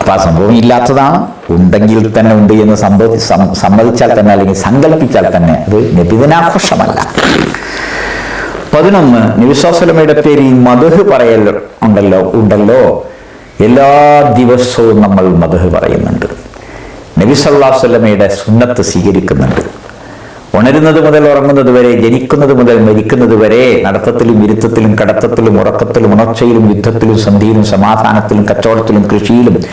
S1: അപ്പൊ ആ സംഭവം ഇല്ലാത്തതാണ്. ഉണ്ടെങ്കിൽ തന്നെ ഉണ്ട് എന്ന് സംഭവി സമ്മതിച്ചാൽ തന്നെ അല്ലെങ്കിൽ സങ്കല്പിച്ചാൽ തന്നെ അത് നബിദിനാഘോഷമല്ല. പതിനൊന്ന് നിവിശ്വാസലമയുടെ പേരിൽ മധു പറയൽ ഉണ്ടല്ലോ ഉണ്ടല്ലോ. എല്ലാ ദിവസവും നമ്മൾ മധുഹ് പറയുന്നുണ്ട്. നബി സല്ലാഹു അലൈഹി വസല്ലമയുടെ സുന്നത്ത് സ്വീകരിക്കുന്നുണ്ട്. ഉണരുന്നത് മുതൽ ഉറങ്ങുന്നത് വരെ ജനിക്കുന്നത് മുതൽ മരിക്കുന്നത് വരെ നടത്തത്തിലും ഇരുത്തത്തിലും കടത്തത്തിലും ഉറക്കത്തിലും ഉണർച്ചയിലും യുദ്ധത്തിലും സന്ധിയിലും സമാധാനത്തിലും കച്ചവടത്തിലും കൃഷിയിലും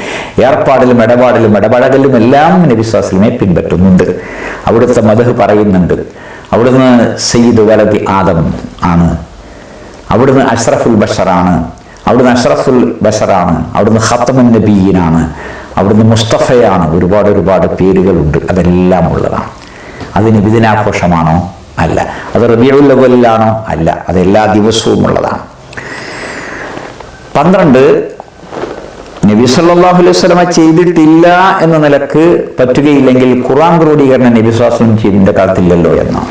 S1: ഏർപ്പാടിലും ഇടപാടിലും ഇടപഴകലും എല്ലാം നബി സ്വാസ്ലമെ പിൻപറ്റുന്നുണ്ട്. അവിടുത്തെ മതഹ് പറയുന്നുണ്ട്. അവിടുന്ന് സയ്യിദ് വലതി ആദം ആണ്. അവിടുന്ന് അഷ്റഫുൽ ബഷറാണ് അവിടുന്ന് അഷറഫുൽ ബഷറാണ് അവിടുന്ന് ഹത്തമൻ നബീനാണ് അവിടുന്ന് മുസ്തഫയാണ്. ഒരുപാട് ഒരുപാട് പേരുകളുണ്ട്. അതെല്ലാം ഉള്ളതാണ്. അതിന് വിദിനാഘോഷമാണോ അല്ല. അത് റബിയുള്ളവലിലാണോ അല്ല. അത് എല്ലാ ദിവസവും ഉള്ളതാണ്. പന്ത്രണ്ട് നബി സല്ലാഹു അലൈഹി വസല്ലമ ചെയ്തിട്ടില്ല എന്ന നിലയ്ക്ക് പറ്റുകയില്ലെങ്കിൽ ഖുറാൻ ക്രോഡീകരണം നബി സ്വാസം ചെയ്തിന്റെ കാലത്തില്ലല്ലോ എന്നാണ്.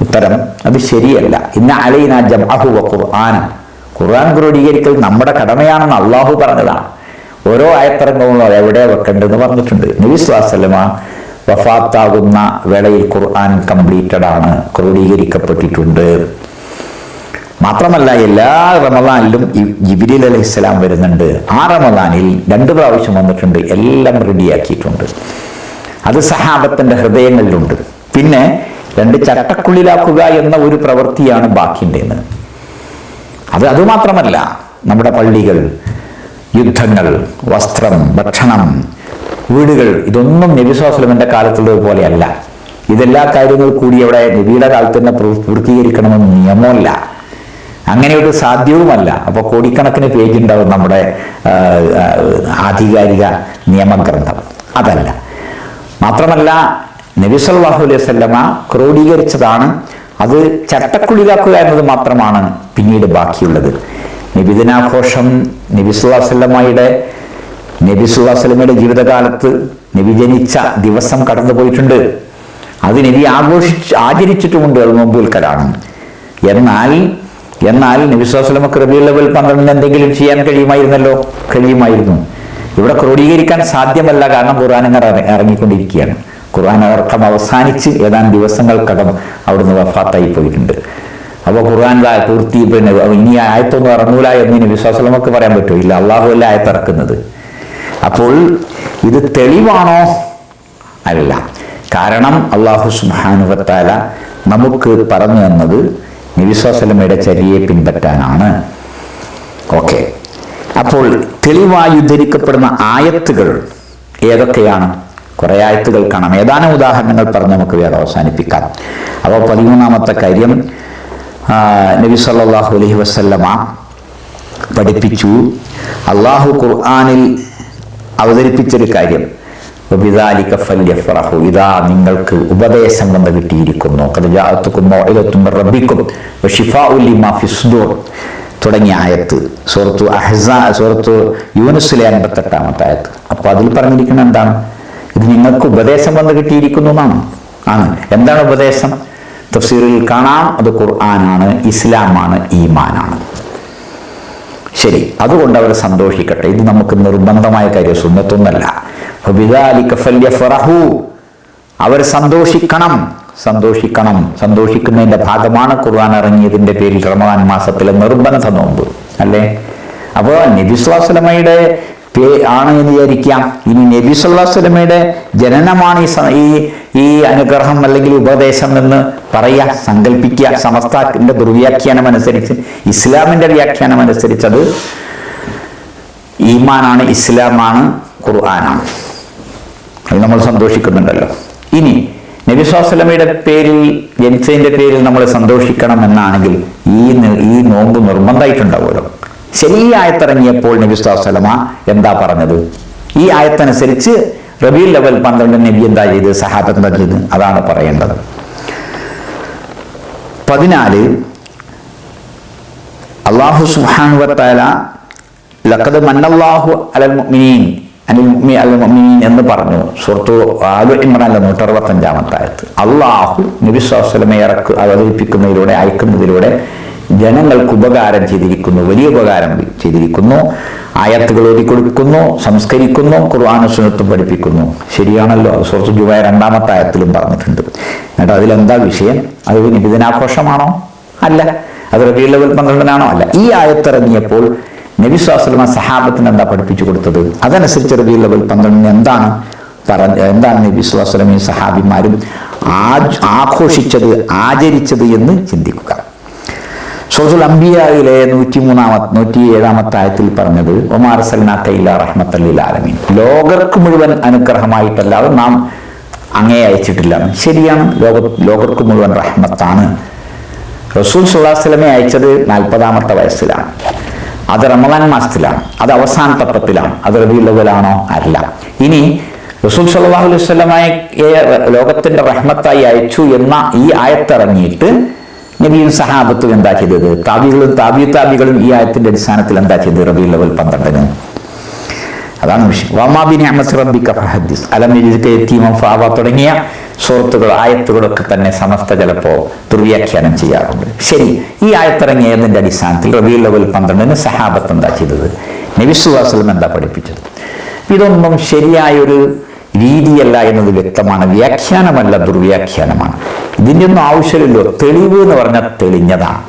S1: ഉത്തരം അത് ശരിയല്ല. ഇന്ന അലൈന ജംഅഹു അഹുവ ഖുർആന ഖുർആൻ ക്രോഡീകരിക്കൽ നമ്മുടെ കടമയാണെന്ന് അള്ളാഹു പറഞ്ഞതാണ്. ഓരോ ആയത്തരംഗങ്ങളും അത് എവിടെ വെക്കേണ്ടതെന്ന് പറഞ്ഞിട്ടുണ്ട്. നബി സ്വലമ വഫാത്താകുന്ന വേളയിൽ ഖുർആൻ കംപ്ലീറ്റഡ് ആണ് ക്രോഡീകരിക്കപ്പെട്ടിട്ടുണ്ട്. മാത്രമല്ല എല്ലാ റമദാനിലും ജിബിരിൽ അലൈഹി ഇസ്ലാം വരുന്നുണ്ട്. ആ റമദാനിൽ രണ്ട് പ്രാവശ്യം വന്നിട്ടുണ്ട് എല്ലാം റെഡിയാക്കിയിട്ടുണ്ട് അത് സഹാബത്തിന്റെ ഹൃദയങ്ങളിലുണ്ട്. പിന്നെ രണ്ട് ചട്ടക്കുള്ളിലാക്കുക എന്ന ഒരു പ്രവൃത്തിയാണ് ബാക്കിന്റെന്ന് അത് അതുമാത്രമല്ല നമ്മുടെ പള്ളികൾ യുദ്ധങ്ങൾ വസ്ത്രം ഭക്ഷണം വീടുകൾ ഇതൊന്നും നബിസ്വാസ്ലമിന്റെ കാലത്തുള്ളത് പോലെയല്ല. ഇതെല്ലാ കാര്യങ്ങൾ കൂടി അവിടെ നബിയുടെ കാലത്ത് തന്നെ പൂർത്തീകരിക്കണമെന്ന് നിയമമല്ല. അങ്ങനെ ഒരു സാധ്യവുമല്ല. അപ്പോൾ കോടിക്കണക്കിന് പേജ് ഉണ്ടാവും നമ്മുടെ ആധികാരിക നിയമഗ്രന്ഥം. അതല്ല. മാത്രമല്ല നബി സല്ലല്ലാഹു അലൈഹി വസല്ലമ ക്രോഡീകരിച്ചതാണ് അത് ചട്ടക്കുള്ളിലാക്കുക എന്നത് മാത്രമാണ് പിന്നീട് ബാക്കിയുള്ളത്. നബിദിനാഘോഷം നബി സുല്ലാസ്ലമ്മയുടെ നബി സുല്ലാസ്ലമ്മയുടെ ജീവിതകാലത്ത് നബി ജനിച്ച ദിവസം കടന്നു പോയിട്ടുണ്ട് അത് നബി ആഘോഷിച്ച് ആചരിച്ചിട്ടുമുണ്ട് അത് നോമ്പുൽക്കലാണ് എന്നാൽ എന്നാൽ നബി സല്ലല്ലാഹു കൃപയുള്ളവൽ പന്ത്രണ്ടിന് എന്തെങ്കിലും ചെയ്യാൻ കഴിയുമായിരുന്നല്ലോ? കഴിയുമായിരുന്നു. ഇവിടെ ക്രോഡീകരിക്കാൻ സാധ്യമല്ല കാരണം ഖുർആൻ ഇറങ്ങിക്കൊണ്ടിരിക്കുകയാണ്. ഖുർആൻ അവർക്കം അവസാനിച്ച് ഏതാനും ദിവസങ്ങൾക്കകം അവിടുന്ന് വഫാത്തായി പോയിട്ടുണ്ട്. അപ്പോൾ ഖുർആൻ പൂർത്തി പിന്നെ ഇനി ആയത്തൊന്നും ഇറങ്ങൂല എന്ന് വിശ്വാസം നമുക്ക് പറയാൻ പറ്റുമോ? ഇല്ല അള്ളാഹു അല്ല ആയത്ത് ഇറക്കുന്നത്. അപ്പോൾ ഇത് തെളിവാണോ? അല്ല. കാരണം അള്ളാഹു സുബാനുവത്താല നമുക്ക് പറഞ്ഞു തന്നത് നബിസ്വലമയുടെ ചര്യയെ പിൻപറ്റാനാണ്. ഓക്കെ. അപ്പോൾ തെളിവായി ഉദ്ധരിക്കപ്പെടുന്ന ആയത്തുകൾ ഏതൊക്കെയാണ്? കുറെ ആയത്തുകൾ കാണാം. ഏതാനും ഉദാഹരണങ്ങൾ പറഞ്ഞ് നമുക്ക് വേറെ അവസാനിപ്പിക്കാം. അപ്പോൾ പതിമൂന്നാമത്തെ കാര്യം നബി സല്ലാഹു അലഹി വസല്ലമ പഠിപ്പിച്ചു. അള്ളാഹു ഖുർആാനിൽ അവതരിപ്പിച്ചൊരു കാര്യം. ഇതാ നിങ്ങൾക്ക് ഉപദേശം വന്ന് കിട്ടിയിരിക്കുന്നു. തുടങ്ങിയ ആയത്ത്. സൂറത്തു അഹ്സാ സൂറത്തു യൂനുസിലെ അൻപത്തെട്ടാമത്തെ ആയത്ത്. അപ്പോൾ അതിൽ പറഞ്ഞിരിക്കുന്നത് എന്താണ്? ഇത് നിങ്ങൾക്ക് ഉപദേശം വന്ന് കിട്ടിയിരിക്കുന്നു എന്നാണ്. ആണ്. എന്താണ് ഉപദേശം? തഫ്സീറിൽ കാണാം അത് ഖുർആനാണ് ഇസ്ലാമാണ് ഈമാനാണ്. ശരി അതുകൊണ്ട് അവർ സന്തോഷിക്കട്ടെ. ഇത് നമുക്ക് നിർബന്ധമായ കാര്യം സുന്നത്തൊന്നല്ല. അവർ സന്തോഷിക്കണം. സന്തോഷിക്കണം. സന്തോഷിക്കുന്നതിന്റെ ഭാഗമാണ് ഖുർആൻ ഇറങ്ങിയതിന്റെ പേരിൽ റമദാൻ മാസത്തിലെ നിർബന്ധ നോമ്പ്. അല്ലേ? അപ്പോൾ നബിസ്വലമയുടെ പേ ആണ് എന്ന് വിചാരിക്കാം. ഇനി നബി സ്വല്ലാസ്ലമയുടെ ജനനമാണ് ഈ ഈ ഈ അനുഗ്രഹം അല്ലെങ്കിൽ ഉപദേശം എന്ന് പറയുക സങ്കല്പിക്കുക സമസ്താക്കിന്റെ ദുർവ്യാഖ്യാനം അനുസരിച്ച് ഇസ്ലാമിന്റെ വ്യാഖ്യാനം അനുസരിച്ചത് ഈമാനാണ് ഇസ്ലാമാണ് ഖുർആനാണ്. അത് നമ്മൾ സന്തോഷിക്കുന്നുണ്ടല്ലോ. ഇനി നബി സ്വാസ്ലമയുടെ പേരിൽ ജനിച്ചതിന്റെ പേരിൽ നമ്മൾ സന്തോഷിക്കണം എന്നാണെങ്കിൽ ഈ ഈ നോമ്പ് നിർബന്ധമായിട്ടുണ്ടാവുമല്ലോ. ശരി ആയത്തിറങ്ങിയപ്പോൾ നബി സ്വാസ്ലമ എന്താ പറഞ്ഞത്? ഈ ആയത്തനുസരിച്ച് റബീൽ ലെവൽ പന്ത്രണ്ട് നബി എന്താ ചെയ്ത്? സഹാബത്ത് എന്താ ചെയ്ത്? അതാണ് പറയേണ്ടത്. പതിനാല് അള്ളാഹു സുഹാനുവത്താല ലക്കത് മന്നല്ലാഹു അലൽ മുഅ്മിനീൻ അനിൽ മുഅ്മി അൽ എന്ന് പറഞ്ഞു. സുഹൃത്തു ആലു ഇമ്രാനിലെ നൂറ്ററുപത്തഞ്ചാമത്തെ ആയത്ത്. അള്ളാഹു നബി സ്വലമെ ഇറക്ക് അവതരിപ്പിക്കുന്നതിലൂടെ അയക്കുന്നതിലൂടെ ജനങ്ങൾക്ക് ഉപകാരം ചെയ്തിരിക്കുന്നു വലിയ ഉപകാരം ചെയ്തിരിക്കുന്നു ആയത്തുകൾ ഓതിക്കൊടുക്കുന്നു സംസ്കരിക്കുന്നു ഖുർആാന സുനത്തും പഠിപ്പിക്കുന്നു. ശരിയാണല്ലോ സുഹൃത്തു ജുബായ രണ്ടാമത്തെ ആയത്തിലും പറഞ്ഞിട്ടുണ്ട്. എന്നിട്ട് അതിലെന്താ വിഷയം? അത് നിബിദിനാഘോഷമാണോ? അല്ല. അത് റബിയുള്ളവൽ പന്ത്രണ്ടിനാണോ അല്ല. ഈ ആയത്തിറങ്ങിയപ്പോൾ നബി സ്വാസ്ലമ സഹാബത്തിന് എന്താ പഠിപ്പിച്ചു കൊടുത്തത്? അതനുസരിച്ച് റബിയുള്ളവൽ പന്ത്രണ്ടിന് എന്താണ് പറഞ്ഞ എന്താണ് നബി സ്വലമി സഹാബിമാരും ആഘോഷിച്ചത് ആചരിച്ചത് എന്ന് ചിന്തിക്കുക. സൂറത്തുൽ അംബിയായിലെ നൂറ്റി മൂന്നാമത്തെ നൂറ്റി ഏഴാമത്തെ ആയത്തിൽ പറഞ്ഞത് ഒമാർ സൽനാക്കയില്ല റഹ്മത്തല്ലിൽ ആലമീൻ. ലോകർക്ക് മുഴുവൻ അനുഗ്രഹമായിട്ടല്ലാതെ നാം അങ്ങേ അയച്ചിട്ടില്ല. ശരിയാണ് ലോക ലോകർക്ക് മുഴുവൻ റഹ്മത്താണ്. റസൂൽ സുല്ലാസ്ലമെ അയച്ചത് നാൽപ്പതാമത്തെ വയസ്സിലാണ്. അത് റമദാൻ മാസത്തിലാണ്. അത് അവസാന തത്വത്തിലാണ്. അത് റബിയുള്ളവരാണോ അല്ല. ഇനി റസൂൽ സല്ലാഹു അലൈഹി റഹ്മത്തായി അയച്ചു എന്ന ഈ ആയത്തിറങ്ങിയിട്ട് നബിയും സഹാബത്തും എന്താ ചെയ്തത് താബികളും താബിയു താബികളും ഈ ആയത്തിന്റെ അടിസ്ഥാനത്തിൽ എന്താ ചെയ്തത് റബി ലെവൽ പന്ത്രണ്ടിന്. അതാണ് വിഷയം. തുടങ്ങിയ സുഹൃത്തുക്കൾ ആയത്തുകളൊക്കെ തന്നെ സമസ്ത ചിലപ്പോൾ ദുർവ്യാഖ്യാനം ചെയ്യാറുണ്ട്. ശരി ഈ ആയത്തിറങ്ങിയതിന്റെ അടിസ്ഥാനത്തിൽ റബി ലെവൽ പന്ത്രണ്ടിന് സഹാബത്ത് എന്താ ചെയ്തത് നബിസുവാസലം എന്താ പഠിപ്പിച്ചത്? ഇതൊന്നും ശരിയായൊരു രീതിയല്ല എന്നത് വ്യക്തമാണ്. വ്യാഖ്യാനമല്ല ദുർവ്യാഖ്യാനമാണ്. ഇതിന്റെ ഒന്നും ആവശ്യമില്ലല്ലോ. തെളിവ് എന്ന് പറഞ്ഞാൽ തെളിഞ്ഞതാണ്.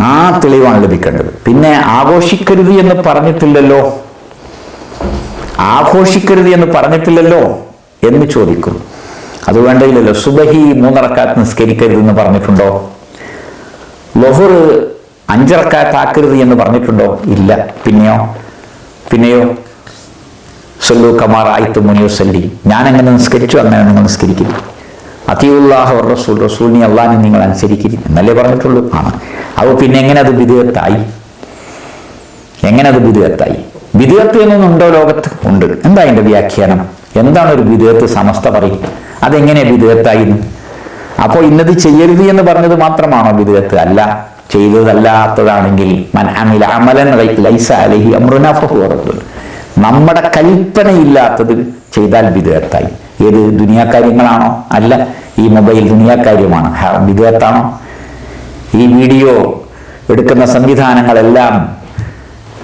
S1: ആ തെളിവാണ് ലഭിക്കേണ്ടത്. പിന്നെ ആഘോഷിക്കരുത് എന്ന് പറഞ്ഞിട്ടില്ലല്ലോ. ആഘോഷിക്കരുത് എന്ന് പറഞ്ഞിട്ടില്ലല്ലോ എന്ന് ചോദിക്കുന്നു. അത് വേണ്ടതില്ലല്ലോ സുബഹി മൂന്നിറക്കാത്ത് നിസ്കരിക്കരുത് എന്ന് പറഞ്ഞിട്ടുണ്ടോ? ലൊഹർ അഞ്ചിറക്കാത്താക്കരുത് എന്ന് പറഞ്ഞിട്ടുണ്ടോ? ഇല്ല. പിന്നെയോ? പിന്നെയോ? സല്ലു കമാർ ആയിത്തു മുനിയോ സല്ലി ഞാൻ എങ്ങനെ നിസ്കരിച്ചു അങ്ങനെ നിങ്ങൾ നിസ്കരിക്കും അത്തിയുള്ളാഹ് റസൂൽ റസൂലിനെ അള്ളാഹിനെ നിങ്ങൾ അനുസരിക്കരുത് എന്നല്ലേ പറഞ്ഞിട്ടുള്ളൂ. ആണ് അപ്പോൾ പിന്നെ എങ്ങനെ അത് വിധേയത്തായി? എങ്ങനെ അത് വിധേയത്തായി? വിധേയത്ത് എന്നൊന്നുണ്ടോ ലോകത്ത്? ഉണ്ട്. എന്താ അതിന്റെ വ്യാഖ്യാനം? എന്താണ് ഒരു വിധേയത്ത് സമസ്ത പറയും? അതെങ്ങനെ വിധേയത്തായി അപ്പോൾ ഇന്നത് ചെയ്യരുത് എന്ന് പറഞ്ഞത് മാത്രമാണോ വിധേയത്ത്? അല്ല. ചെയ്തതല്ലാത്തതാണെങ്കിൽ മൻ അമില അമലൻ ലൈസ. നമ്മുടെ കൽപ്പനയില്ലാത്തത് ചെയ്താൽ വിധേയത്തായി. ഏത് ദുനിയാക്കാര്യങ്ങളാണോ? അല്ല ഈ മൊബൈൽ ദുനിയാക്കാര്യമാണ്. കാര്യമാണ് വിധേയത്താണോ ഈ വീഡിയോ എടുക്കുന്ന സംവിധാനങ്ങളെല്ലാം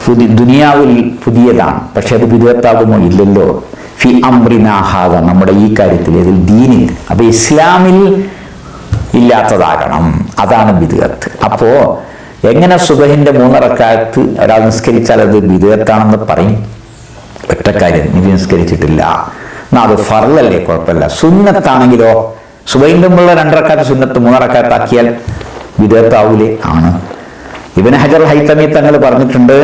S1: പുതി ദുനിയാവിൽ പുതിയതാണ്. പക്ഷെ അത് വിധേയത്താകുമോ ഇല്ലല്ലോ. ഫി അമ്രിനാഹാദ നമ്മുടെ ഈ കാര്യത്തിൽ ഇതിൽ ദീനിൽ അപ്പൊ ഇസ്ലാമിൽ ഇല്ലാത്തതാകണം. അതാണ് ബിദുഗത്ത് അപ്പോ എങ്ങനെ സുബഹിന്റെ മൂന്നിറക്കാലത്ത് ഒരാൾ നിസ്കരിച്ചാൽ അത് ബിദുഗത്താണെന്ന് പറയും? ഒറ്റക്കാര്യം ഇത് നിസ്കരിച്ചിട്ടില്ല. എന്നാ അത് ഫറലല്ലേ കുഴപ്പമില്ല. സുന്നത്താണെങ്കിലോ? സുബൈന്റെ മുമ്പുള്ള രണ്ടറക്കാത്ത് സുന്നത്ത് മൂന്നിറക്കാത്താക്കിയാൽ വിദേഹത്താവൂലേ ആണ്. ഇവന് ഹജർ ഹൈത്തമി തങ്ങൾ പറഞ്ഞിട്ടുണ്ട്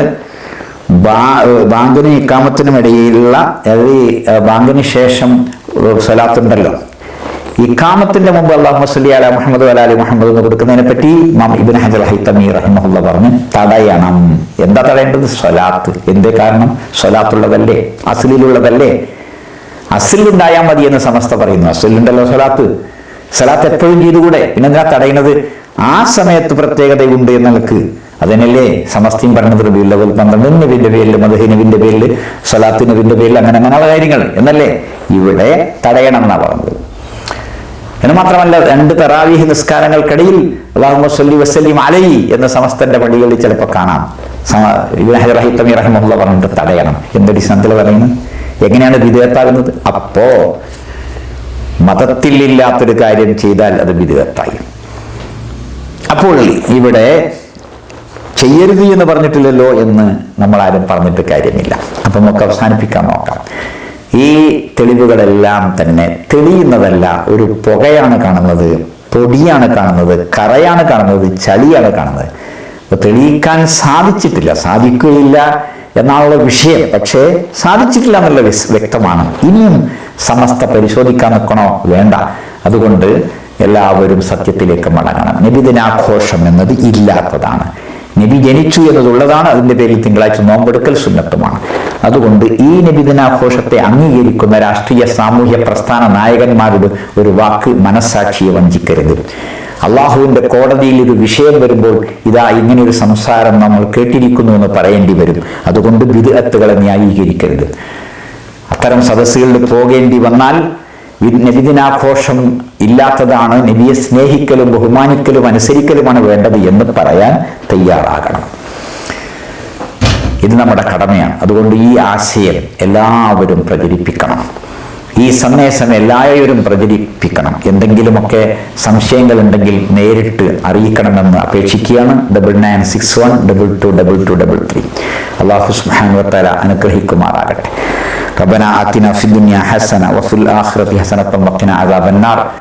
S1: ബാങ്കിനും ഇക്കാമത്തിനും ഇടയിലുള്ള അതായത് ബാങ്കിന് ശേഷം സ്വലാത്തുണ്ടല്ലോ ഇക്കാമത്തിന്റെ മുമ്പ് അള്ളാഹു മസ്ലി അല മുഹമ്മദ് അലാലി മുഹമ്മദ് എന്ന് കൊടുക്കുന്നതിനെ പറ്റി മാം ഇബിൻ ഹജർ ഹൈത്തമി റഹ്മുള്ള പറഞ്ഞ് തടയണം. എന്താ തടയേണ്ടത്? സ്വലാത്ത് എന്തേ കാരണം? സ്വലാത്തുള്ളതല്ലേ അസിലുള്ളതല്ലേ അസിലുണ്ടായാൽ മതി എന്ന് സമസ്ത പറയുന്നു. അസിലുണ്ടല്ലോ സലാത്ത് സലാത്ത് എപ്പോഴും ചെയ്തുകൂടെ? പിന്നെന്തിനാ തടയുന്നത്? ആ സമയത്ത് പ്രത്യേകതയുണ്ട് എന്നുള്ളത് അതിനല്ലേ സമസ്തയും പറഞ്ഞത് റബിയുള്ളവൽ പന്ത്രണ്ട് നബിന്റെ പേരിൽ മധു നബിന്റെ പേരിൽ സലാത്തിനുവിന്റെ പേരിൽ അങ്ങനെ അങ്ങനെയുള്ള കാര്യങ്ങൾ. എന്നല്ലേ? ഇവിടെ തടയണം എന്നാ പറഞ്ഞത്. എന്ന് മാത്രമല്ല രണ്ട് തറാവീഹ് നിസ്കാരങ്ങൾക്കിടയിൽ അള്ളാഹു സല്ലി വസ്ലീം അലൈ എന്ന സമസ്തന്റെ പള്ളികളിൽ ചിലപ്പോൾ കാണാം. സമ- ഇബ്നു ഹജർ റഹിത്തമി റഹിമുള്ള പറഞ്ഞിട്ട് തടയണം. എന്തടിസ്ഥാനത്തിൽ പറയുന്നത്? എങ്ങനെയാണ് വിധേയത്താകുന്നത്? അപ്പോ മതത്തിൽ ഇല്ലാത്തൊരു കാര്യം ചെയ്താൽ അത് വിധേയത്തായി. അപ്പോൾ ഇവിടെ ചെയ്യരുത് എന്ന് പറഞ്ഞിട്ടില്ലല്ലോ എന്ന് നമ്മൾ ആരും പറഞ്ഞിട്ട് കാര്യമില്ല. അപ്പൊ നമുക്ക് അവസാനിപ്പിക്കാൻ നോക്കാം. ഈ തെളിവുകളെല്ലാം തന്നെ തെളിയുന്നതല്ല ഒരു പുകയാണ് കാണുന്നത് പൊടിയാണ് കാണുന്നത് കറയാണ് കാണുന്നത് ചളിയാണ് കാണുന്നത്. തെളിയിക്കാൻ സാധിച്ചിട്ടില്ല സാധിക്കുകയില്ല. എന്നാണുള്ള വിഷയം. പക്ഷേ സാധിച്ചിട്ടില്ല എന്നുള്ള വ്യക്തമാണ്. ഇനിയും സമസ്ത പരിശോധിക്കാൻ നിൽക്കണോ വേണ്ട. അതുകൊണ്ട് എല്ലാവരും സത്യത്തിലേക്ക് മടങ്ങണം. നബിദിനാഘോഷം എന്നത് ഇല്ലാത്തതാണ്. നബി ജനിച്ചു എന്നതുള്ളതാണ്. അതിന്റെ പേരിൽ തിങ്കളാഴ്ച നോമ്പെടുക്കൽ സുന്നത്തുമാണ്. അതുകൊണ്ട് ഈ നബിദിനാഘോഷത്തെ അംഗീകരിക്കുന്ന രാഷ്ട്രീയ സാമൂഹ്യ പ്രസ്ഥാന നായകന്മാരുടെ ഒരു വാക്ക് മനസ്സാക്ഷിയെ വഞ്ചിക്കരുത്. അള്ളാഹുവിന്റെ കോടതിയിൽ ഒരു വിഷയം വരുമ്പോൾ ഇതാ ഇങ്ങനെ ഒരു സംസാരം നമ്മൾ കേട്ടിരിക്കുന്നു എന്ന് പറയേണ്ടി വരും. അതുകൊണ്ട് വിദഗ്ധകളെ ന്യായീകരിക്കരുത്. അത്തരം സദസ്സുകളിൽ പോകേണ്ടി വന്നാൽ നബിദിനാഘോഷം ഇല്ലാത്തതാണ് നബിയെ സ്നേഹിക്കലും ബഹുമാനിക്കലും അനുസരിക്കലുമാണ് വേണ്ടത് എന്ന് പറയാൻ തയ്യാറാകണം. ഇത് നമ്മുടെ കടമയാണ്. അതുകൊണ്ട് ഈ ആശയം എല്ലാവരും പ്രചരിപ്പിക്കണം. ഈ സന്ദേശം എല്ലാവരും പ്രചരിപ്പിക്കണം എന്തെങ്കിലുമൊക്കെ സംശയങ്ങൾ ഉണ്ടെങ്കിൽ നേരിട്ട് അറിയിക്കണമെന്ന് അപേക്ഷിക്കുകയാണ് double nine six one double two double two double three അള്ളാഹു സുഹാൻ വത്താല അനുഗ്രഹിക്കുമാറാകട്ടെ ربنا آتنا في الدنيا حسنة وفي الآخرة حسنة وقنا عذاب النار